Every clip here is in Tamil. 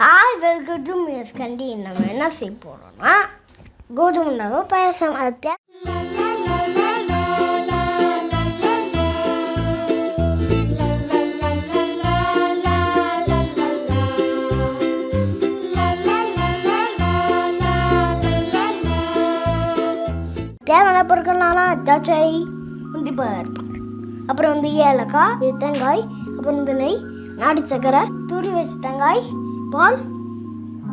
Hi welcome to miss candy நம்ம என்ன செய்ய போகிறோம்னா கோதுமை மாவு பாயசம். அது தேவையான பொருட்கள்லாம் திராட்சை உண்டிப்பாக இருப்பாங்க அப்புறம் வந்து ஏலக்காய் தேங்காய் அப்புறம் வந்து நெய் நாட்டு சக்கரை தூரி வச்ச தேங்காய் பால்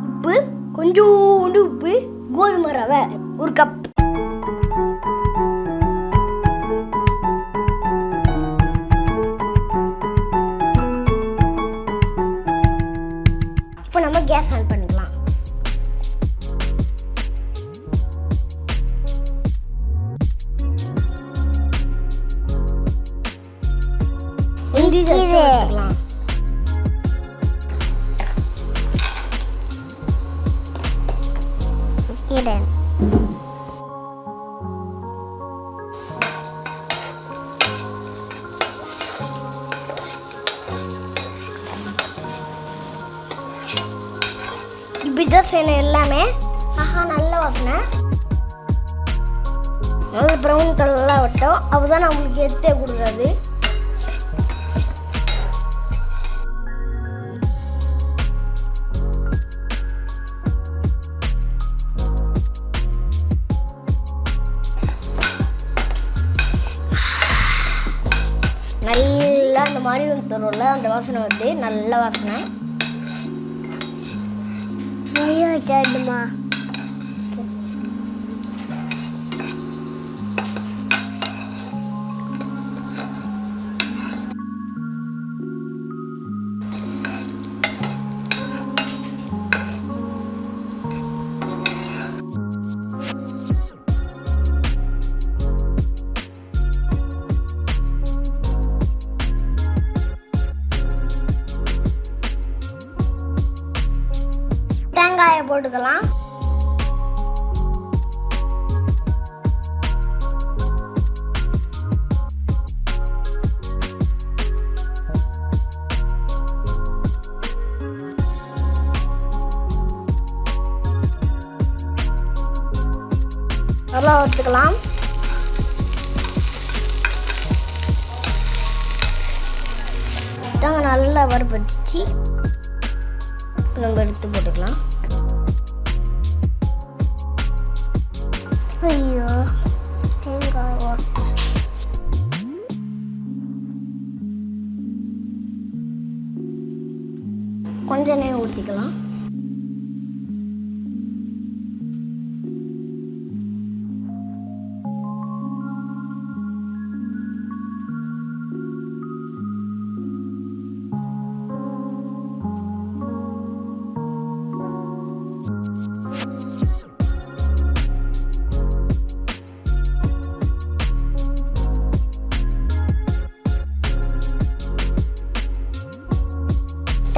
உப்பு கொஞ்சோண்டு உப்பு கோதுமை ரவை ஒரு கப் இப்போ நம்ம கேஸ் ஆன் பண்ணிக்கலாம் வைக்கிறேன் இப்படிதான் செய்யணும் எல்லாமே. ஆஹா நல்லா வாசனை. நல்ல ப்ரௌன் கலர்லாம் விட்டோம் அப்போதான் நம்மளுக்கு எடுத்தே கொடுக்குறது. அந்த மாதிரி வந்து தரும்ல அந்த வாசனை வந்து நல்ல வாசனை. நெய் வைக்கணுமா போட்டுக்கலாம். நல்லா வறுத்துக்கலாம். நல்லா வறுபட்டுச்சு. நம்ம எடுத்து போட்டுக்கலாம். ஐயோ தேங்காய் ஓட்டை. கொஞ்ச நேரம் ஊற்றிக்கலாம்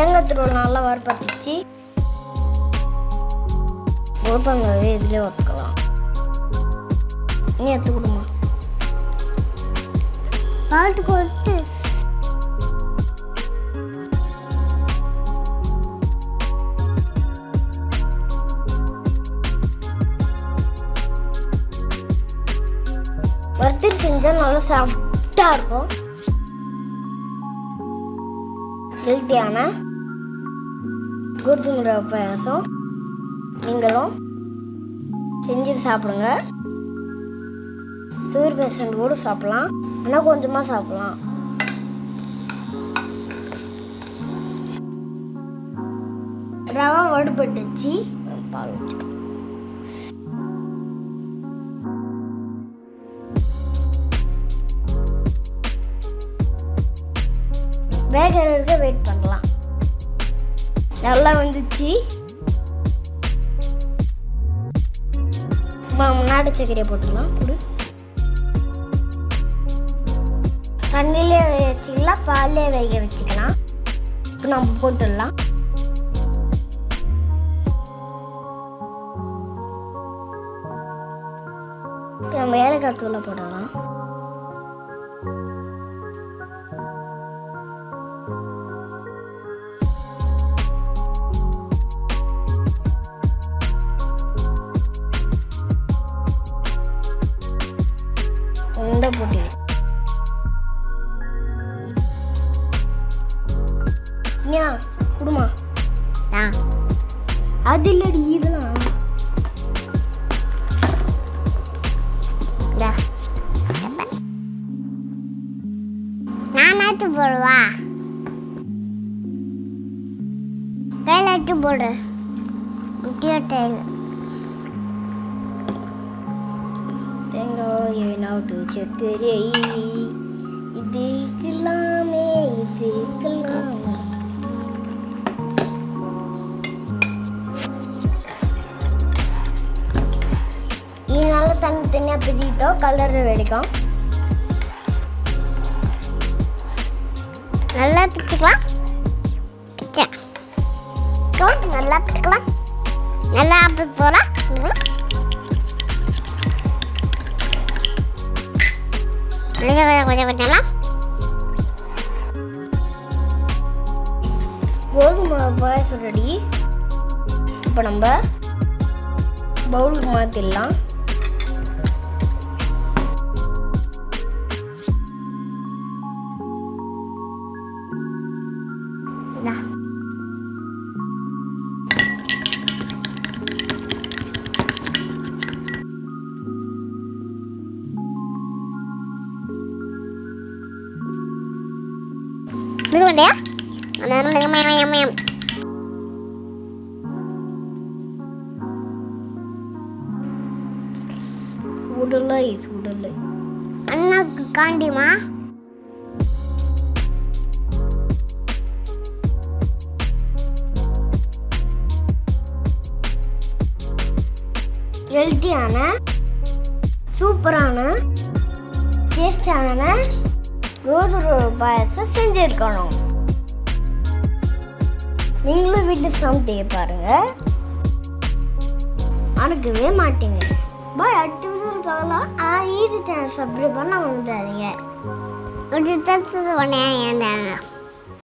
தேங்காய் துருவல் நல்லா வறுப்பட்டுச்சு உருப்பங்காவே இதிலே வறுக்கலாம் நீ எடுத்து கொடுமா. பாட்டு கொடுத்து வறுத்துட்டு செஞ்சால் நல்லா சாஃப்டாக இருக்கும். ஹெல்த்தியான கோதுமை ரவை பாயாசம் நீங்களும் செஞ்சு சாப்பிடுங்க. சுகர் பேஷண்ட் கூட சாப்பிடலாம். ஆனால் கொஞ்சமாக சாப்பிடலாம். ரவா வடுபட்டுச்சு பால் வச்சுக்கலாம். வேகிறதுக்கு வெயிட் பண்ணலாம். நல்லா வந்துச்சு. ம- நாட்டு சர்க்கரையை போட்டுக்கலாம். கொடு. தண்ணிலே வச்சுக்கலாம் பாலே வேக வச்சுக்கலாம். இப்போ நம்ம போட்டுடலாம். நம்ம ஏலக்காய் தூளை போடலாம். போடு. முக்கிய தேங்காய் நாட்டு சக்கரை இது இருக்கலாமே இது நல்லா தனி தனியாக பிரிட்டோம் கலர் வெடிக்கும். நல்லா பிச்சுக்கலாம். பிடிக்கும் நல்லா பிடிக்கலாம் நல்லா பிச்சுக்கலாம் கொஞ்சம் கொஞ்சம். கொஞ்சமாக கோதுமை பாயசம் ரெடி இப்போ நம்ம பவுலுக்கு மாற்றிடலாம் வேண்டியா மயம் சுடலை சுடலை அண்ணாக்கு காண்டிமா? ஹெல்த்தியான சூப்பரான டேஸ்டான கோதுமை பாயசம் செஞ்சுருக்கணும். நீங்களும் வீட்டில் சமைத்து பாருங்க. மறக்கவே மாட்டீங்க. பாய் அடுத்த வீடியோவில் பார்க்கலாம். ஆனால் ஈடு சேனல் சப்ஸ்கிரைப் பண்ண வந்துடாதீங்க ஒரு தத்து உடனே ஏன்